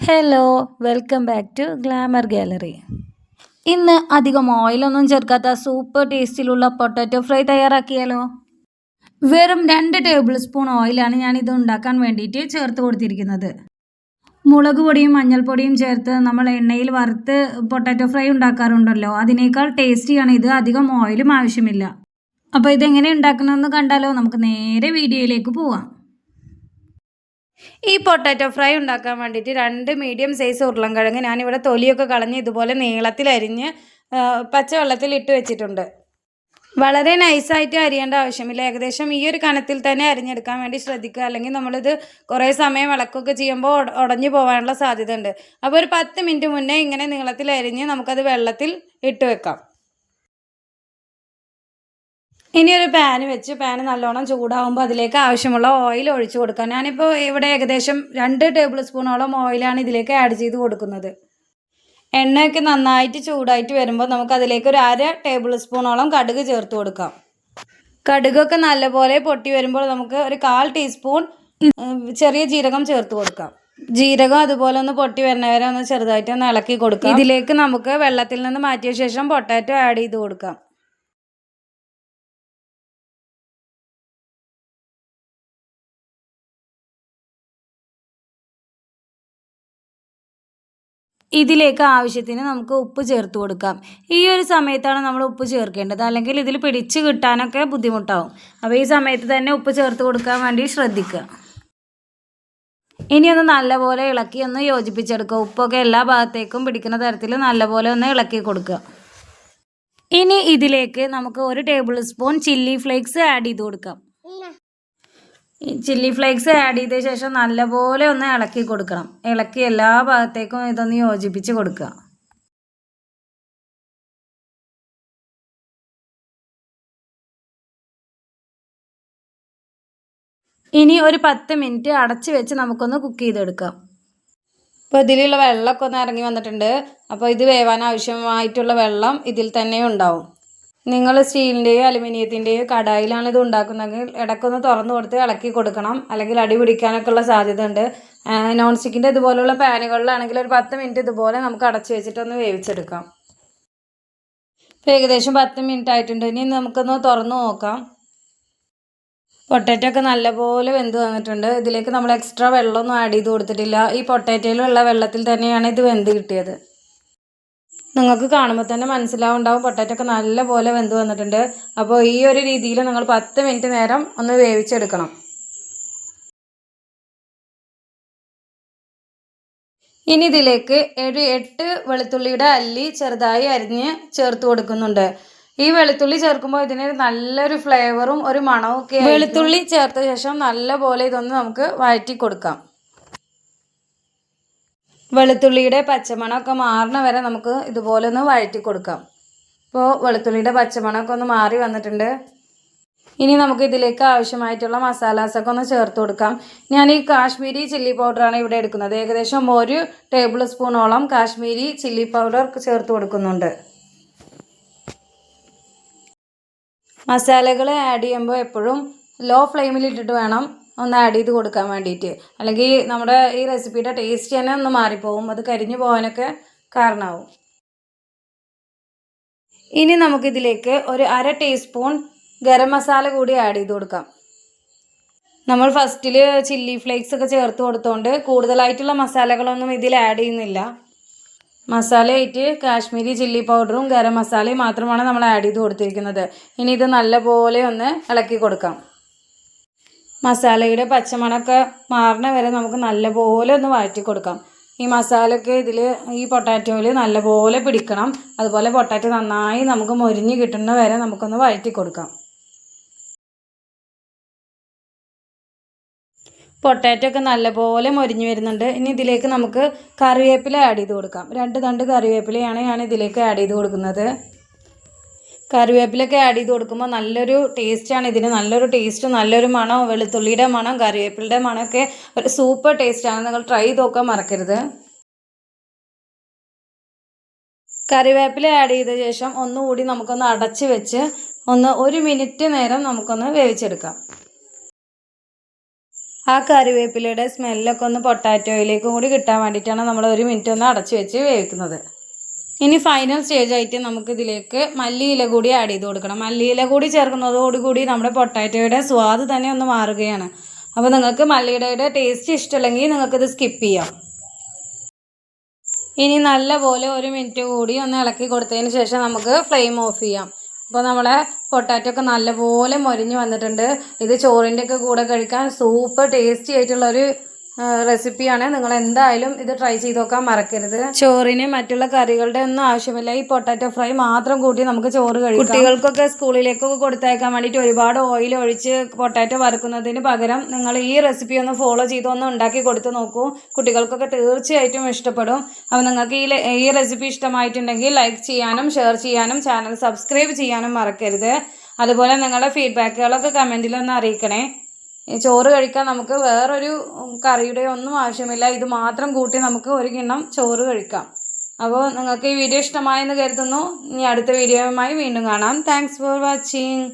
Hello welcome back to glamour gallery ഇന്ന് അധികം ഓയിലൊന്നും ചേർക്കാത്ത സൂപ്പർ ടേസ്റ്റിലുള്ള പൊട്ടാറ്റോ ഫ്രൈ തയ്യാറാക്കിയാലോ? വെറും രണ്ട് ടേബിൾ സ്പൂൺ ഓയിലാണ് ഞാൻ ഇത് ഉണ്ടാക്കാൻ വേണ്ടിയിട്ട് ചേർത്ത് കൊടുത്തിരിക്കുന്നത്. മുളക് പൊടിയും മഞ്ഞൾപ്പൊടിയും ചേർത്ത് നമ്മൾ എണ്ണയിൽ വറുത്ത് പൊട്ടാറ്റോ ഫ്രൈ ഉണ്ടാക്കാറുണ്ടല്ലോ. അതിനേക്കാൾ ടേസ്റ്റിയാണ് ഇത് അധികം ഓയിലും ആവശ്യമില്ല. അപ്പോൾ ഇതെങ്ങനെ ഉണ്ടാക്കണമെന്ന് കണ്ടാലോ? നമുക്ക് നേരെ വീഡിയോയിലേക്ക് പോവാം. ഈ പൊട്ടാറ്റോ ഫ്രൈ ഉണ്ടാക്കാൻ വേണ്ടിയിട്ട് രണ്ട് മീഡിയം സൈസ് ഉരുളൻകിഴങ്ങ് ഞാനിവിടെ തൊലിയൊക്കെ കളഞ്ഞ് ഇതുപോലെ ആ, പച്ചവെള്ളത്തിൽ ഇട്ട് വെച്ചിട്ടുണ്ട്. വളരെ നൈസായിട്ട് അരിയേണ്ട ആവശ്യമില്ല. ഏകദേശം ഈ ഒരു കനത്തിൽ തന്നെ അരിഞ്ഞെടുക്കാൻ വേണ്ടി ശ്രദ്ധിക്കുക. അല്ലെങ്കിൽ നമ്മളിത് കുറേ സമയം ഇളക്കൊക്കെ ചെയ്യുമ്പോൾ ഉടഞ്ഞു പോകാനുള്ള സാധ്യത ഉണ്ട് അപ്പോൾ ഒരു പത്ത് മിനിറ്റ് മുന്നേ ഇങ്ങനെ നീളത്തിൽ അരിഞ്ഞ് നമുക്കത് വെള്ളത്തിൽ ഇട്ട് വെക്കാം. ഇനി ഒരു പാന് വെച്ച് പാന് നല്ലോണം ചൂടാവുമ്പോൾ അതിലേക്ക് ആവശ്യമുള്ള ഓയിൽ ഒഴിച്ചു കൊടുക്കാം. ഞാനിപ്പോൾ ഇവിടെ ഏകദേശം രണ്ട് ടേബിൾ സ്പൂണോളം ഓയിലാണ് ഇതിലേക്ക് ആഡ് ചെയ്ത് കൊടുക്കുന്നത്. എണ്ണയൊക്കെ നന്നായിട്ട് ചൂടായിട്ട് വരുമ്പോൾ നമുക്ക് അതിലേക്ക് ഒരു അര ടേബിൾ സ്പൂണോളം കടുക് ചേർത്ത് കൊടുക്കാം. കടുകൊക്കെ നല്ലപോലെ പൊട്ടി വരുമ്പോൾ നമുക്ക് ഒരു കാൽ ടീസ്പൂൺ ചെറിയ ജീരകം ചേർത്ത് കൊടുക്കാം. ജീരകം അതുപോലെ ഒന്ന് പൊട്ടി വരുന്ന വരെ ഒന്ന് ചെറുതായിട്ട് ഒന്ന് ഇളക്കി കൊടുക്കാം. ഇതിലേക്ക് നമുക്ക് വെള്ളത്തിൽ നിന്ന് മാറ്റിയ ശേഷം പൊട്ടാറ്റോ ആഡ് ചെയ്ത് കൊടുക്കാം. ഇതിലേക്ക് ആവശ്യത്തിന് നമുക്ക് ഉപ്പ് ചേർത്ത് കൊടുക്കാം. ഈ ഒരു സമയത്താണ് നമ്മൾ ഉപ്പ് ചേർക്കേണ്ടത്. അല്ലെങ്കിൽ ഇതിൽ പിടിച്ച് കിട്ടാനൊക്കെ ബുദ്ധിമുട്ടാവും. അപ്പോൾ ഈ സമയത്ത് തന്നെ ഉപ്പ് ചേർത്ത് കൊടുക്കാൻ വേണ്ടി ശ്രദ്ധിക്കുക. ഇനി ഒന്ന് നല്ലപോലെ ഇളക്കി ഒന്ന് യോജിപ്പിച്ചെടുക്കുക. ഉപ്പൊക്കെ എല്ലാ ഭാഗത്തേക്കും പിടിക്കുന്ന തരത്തിൽ നല്ലപോലെ ഒന്ന് ഇളക്കി കൊടുക്കുക. ഇനി ഇതിലേക്ക് നമുക്ക് ഒരു tablespoon chilli flakes add ചെയ്ത് കൊടുക്കാം. ഈ ചില്ലി ഫ്ലേക്സ് ആഡ് ചെയ്ത ശേഷം നല്ലപോലെ ഒന്ന് ഇളക്കി കൊടുക്കണം. ഇളക്കി എല്ലാ ഭാഗത്തേക്കും ഇതൊന്ന് യോജിപ്പിച്ച് കൊടുക്കുക. ഇനി ഒരു പത്ത് മിനിറ്റ് അടച്ച് വെച്ച് നമുക്കൊന്ന് കുക്ക് ചെയ്തെടുക്കാം. ഇപ്പോൾ ഇതിലുള്ള വെള്ളമൊക്കെ ഒന്ന് ഇറങ്ങി വന്നിട്ടുണ്ട്. അപ്പോൾ ഇത് വേവാൻ ആവശ്യമായിട്ടുള്ള വെള്ളം ഇതിൽ തന്നെ ഉണ്ടാവും. നിങ്ങൾ സ്റ്റീലിന്റെയോ അലുമിനിയത്തിന്റെയോ കടായിലാണ് ഇത് ഉണ്ടാക്കുന്നതെങ്കിൽ ഇടയ്ക്കൊന്ന് തുറന്നു കൊടുത്ത് ഇളക്കി കൊടുക്കണം. അല്ലെങ്കിൽ അടി പിടിക്കാനൊക്കെ ഉള്ള സാധ്യത ഉണ്ട് നോൺ സ്റ്റിക്കിന്റെ ഇതുപോലുള്ള പാനുകളിലാണെങ്കിൽ ഒരു പത്ത് മിനിറ്റ് ഇതുപോലെ നമുക്ക് അടച്ചു വെച്ചിട്ടൊന്ന് വേവിച്ചെടുക്കാം. ഇപ്പോൾ ഏകദേശം പത്ത് മിനിറ്റ് ആയിട്ടുണ്ട്. ഇനി നമുക്കൊന്ന് തുറന്നു നോക്കാം. പൊട്ടാറ്റോ ഒക്കെ നല്ലപോലെ വെന്ത് വന്നിട്ടുണ്ട്. ഇതിലേക്ക് നമ്മൾ എക്സ്ട്രാ വെള്ളമൊന്നും ആഡ് ചെയ്ത് കൊടുത്തിട്ടില്ല. ഈ പൊട്ടാറ്റോയിലുള്ള വെള്ളത്തിൽ തന്നെയാണ് ഇത് വെന്ത് കിട്ടിയത്. നിങ്ങൾക്ക് കാണുമ്പോൾ തന്നെ മനസ്സിലാവുണ്ടാവും. പൊട്ടാറ്റോ ഒക്കെ നല്ലപോലെ വെന്ത് വന്നിട്ടുണ്ട്. അപ്പോൾ ഈ ഒരു രീതിയിൽ നിങ്ങൾ പത്ത് മിനിറ്റ് നേരം ഒന്ന് വേവിച്ചെടുക്കണം. ഇനി ഇതിലേക്ക് ഒരു എട്ട് വെളുത്തുള്ളിയുടെ അല്ലി ചെറുതായി അരിഞ്ഞ് ചേർത്ത് കൊടുക്കുന്നുണ്ട്. ഈ വെളുത്തുള്ളി ചേർക്കുമ്പോൾ ഇതിന് നല്ലൊരു ഫ്ലേവറും ഒരു മണവും ഒക്കെ വെളുത്തുള്ളി ചേർത്ത ശേഷം നല്ലപോലെ ഇതൊന്ന് നമുക്ക് വഴറ്റി കൊടുക്കാം. വെളുത്തുള്ളിയുടെ പച്ചമണമൊക്കെ മാറണ വരെ നമുക്ക് ഇതുപോലെ ഒന്ന് വഴറ്റി കൊടുക്കാം. ഇപ്പോൾ വെളുത്തുള്ളിയുടെ പച്ചമണമൊക്കെ ഒന്ന് മാറി വന്നിട്ടുണ്ട്. ഇനി നമുക്ക് ഇതിലേക്ക് ആവശ്യമായിട്ടുള്ള മസാലാസൊക്കെ ഒന്ന് ചേർത്ത് കൊടുക്കാം. ഞാൻ ഈ കാശ്മീരി ചില്ലി പൗഡറാണ് ഇവിടെ എടുക്കുന്നത്. ഏകദേശം ഒരു ടേബിൾ സ്പൂണോളം കാശ്മീരി ചില്ലി പൗഡർ ചേർത്ത് കൊടുക്കുന്നുണ്ട്. മസാലകൾ ആഡ് ചെയ്യുമ്പോൾ എപ്പോഴും ലോ ഫ്ലെയിമിൽ ഇട്ടിട്ട് വേണം ഒന്ന് ആഡ് ചെയ്ത് കൊടുക്കാൻ വേണ്ടിയിട്ട്. അല്ലെങ്കിൽ നമ്മുടെ ഈ റെസിപ്പിയുടെ ടേസ്റ്റ് തന്നെ ഒന്ന് മാറിപ്പോവും. അത് കരിഞ്ഞു പോകാനൊക്കെ കാരണമാവും ഇനി നമുക്കിതിലേക്ക് ഒരു അര ടീസ്പൂൺ ഗരം മസാല കൂടി ആഡ് ചെയ്ത് കൊടുക്കാം. നമ്മൾ ഫസ്റ്റിൽ ചില്ലി ഫ്ലേക്സ് ഒക്കെ ചേർത്ത് കൊടുത്തോണ്ട് കൂടുതലായിട്ടുള്ള മസാലകളൊന്നും ഇതിൽ ആഡ് ചെയ്യുന്നില്ല. മസാലയായിട്ട് കാശ്മീരി ചില്ലി പൗഡറും ഗരം മസാലയും മാത്രമാണ് നമ്മൾ ആഡ് ചെയ്ത് കൊടുത്തിരിക്കുന്നത്. ഇനി ഇത് നല്ലപോലെ ഒന്ന് ഇളക്കി കൊടുക്കാം. മസാലയുടെ പച്ചമണമൊക്കെ മാറണ വരെ നമുക്ക് നല്ലപോലെ ഒന്ന് വഴറ്റി കൊടുക്കാം ഈ മസാലയൊക്കെ ഇതിൽ ഈ പൊട്ടാറ്റോയിൽ നല്ലപോലെ പിടിക്കണം. അതുപോലെ പൊട്ടാറ്റോ നന്നായി നമുക്ക് മൊരിഞ്ഞ് കിട്ടുന്ന വരെ നമുക്കൊന്ന് വഴറ്റി കൊടുക്കാം പൊട്ടാറ്റോ ഒക്കെ നല്ലപോലെ മൊരിഞ്ഞ് വരുന്നുണ്ട്. ഇനി ഇതിലേക്ക് നമുക്ക് കറിവേപ്പില ആഡ് ചെയ്ത് കൊടുക്കാം. രണ്ട് തണ്ട് കറിവേപ്പിലയാണ് ഞാൻ ഇതിലേക്ക് ആഡ് ചെയ്ത് കൊടുക്കുന്നത്. കറിവേപ്പിലൊക്കെ ആഡ് ചെയ്ത് കൊടുക്കുമ്പോൾ നല്ലൊരു ടേസ്റ്റാണ് ഇതിന് നല്ലൊരു ടേസ്റ്റ് നല്ലൊരു മണം വെളുത്തുള്ളിയുടെ മണം കറിവേപ്പിലയുടെ മണമൊക്കെ ഒരു സൂപ്പർ ടേസ്റ്റാണ് നിങ്ങൾ ട്രൈ ചെയ്ത് നോക്കാൻ മറക്കരുത്. കറിവേപ്പില ആഡ് ചെയ്ത ശേഷം ഒന്നുകൂടി നമുക്കൊന്ന് അടച്ച് വെച്ച് ഒന്ന് ഒരു മിനിറ്റ് നേരം നമുക്കൊന്ന് വേവിച്ചെടുക്കാം. ആ കറിവേപ്പിലയുടെ സ്മെല്ലൊക്കെ ഒന്ന് പൊട്ടാറ്റോയിലേക്കും കൂടി കിട്ടാൻ വേണ്ടിയിട്ടാണ് നമ്മൾ ഒരു മിനിറ്റ് ഒന്ന് അടച്ച് വെച്ച് വേവിക്കുന്നത്. ഇനി ഫൈനൽ സ്റ്റേജ് ആയിട്ട് നമുക്ക് ഇതിലേക്ക് മല്ലിയില കൂടി ആഡ് ചെയ്ത് കൊടുക്കണം. മല്ലിയില കൂടി ചേർക്കുന്നതോടുകൂടി നമ്മുടെ പൊട്ടാറ്റോയുടെ സ്വാദ് തന്നെ ഒന്ന് മാറുകയാണ്. അപ്പോൾ നിങ്ങൾക്ക് മല്ലിയുടെ ടേസ്റ്റ് ഇഷ്ടമല്ലെങ്കിൽ നിങ്ങൾക്കിത് സ്കിപ്പ് ചെയ്യാം. ഇനി നല്ലപോലെ ഒരു മിനിറ്റ് കൂടി ഒന്ന് ഇളക്കി കൊടുത്തതിന് ശേഷം നമുക്ക് ഫ്ലെയിം ഓഫ് ചെയ്യാം. അപ്പോൾ നമ്മുടെ പൊട്ടാറ്റോ ഒക്കെ നല്ലപോലെ മൊരിഞ്ഞ് വന്നിട്ടുണ്ട്. ഇത് ചോറിന്റെ ഒക്കെ കൂടെ കഴിക്കാൻ സൂപ്പർ ടേസ്റ്റി ആയിട്ടുള്ളൊരു റെസിപ്പിയാണ് നിങ്ങൾ എന്തായാലും ഇത് ട്രൈ ചെയ്ത് നോക്കാൻ മറക്കരുത്. ചോറിന് മറ്റുള്ള കറികളുടെ ഒന്നും ആവശ്യമില്ല. ഈ പൊട്ടാറ്റോ ഫ്രൈ മാത്രം കൂട്ടി നമുക്ക് ചോറ് കഴിക്കാം. കുട്ടികൾക്കൊക്കെ സ്കൂളിലേക്കൊക്കെ കൊടുത്തേക്കാൻ വേണ്ടിയിട്ട് ഒരുപാട് ഓയിൽ ഒഴിച്ച് പൊട്ടാറ്റോ വറുക്കുന്നതിന് പകരം നിങ്ങൾ ഈ റെസിപ്പി ഒന്ന് ഫോളോ ചെയ്ത് ഒന്ന് ഉണ്ടാക്കി കൊടുത്ത് നോക്കൂ. കുട്ടികൾക്കൊക്കെ തീർച്ചയായിട്ടും ഇഷ്ടപ്പെടും. അപ്പോൾ നിങ്ങൾക്ക് ഈ ഈ റെസിപ്പി ഇഷ്ടമായിട്ടുണ്ടെങ്കിൽ ലൈക്ക് ചെയ്യാനും ഷെയർ ചെയ്യാനും ചാനൽ സബ്സ്ക്രൈബ് ചെയ്യാനും മറക്കരുത്. അതുപോലെ നിങ്ങളുടെ ഫീഡ്ബാക്കുകളൊക്കെ കമന്റിൽ ഒന്ന് അറിയിക്കണേ. ചോറ് കഴിക്കാൻ നമുക്ക് വേറൊരു കറിയുടെ ഒന്നും ആവശ്യമില്ല. ഇത് മാത്രം കൂട്ടി നമുക്ക് ഒരു കിണ്ണം ചോറ് കഴിക്കാം. അപ്പോൾ നിങ്ങൾക്ക് ഈ വീഡിയോ ഇഷ്ടമായെന്ന് കരുതുന്നു. ഇനി അടുത്ത വീഡിയോയുമായി വീണ്ടും കാണാം. Thanks for watching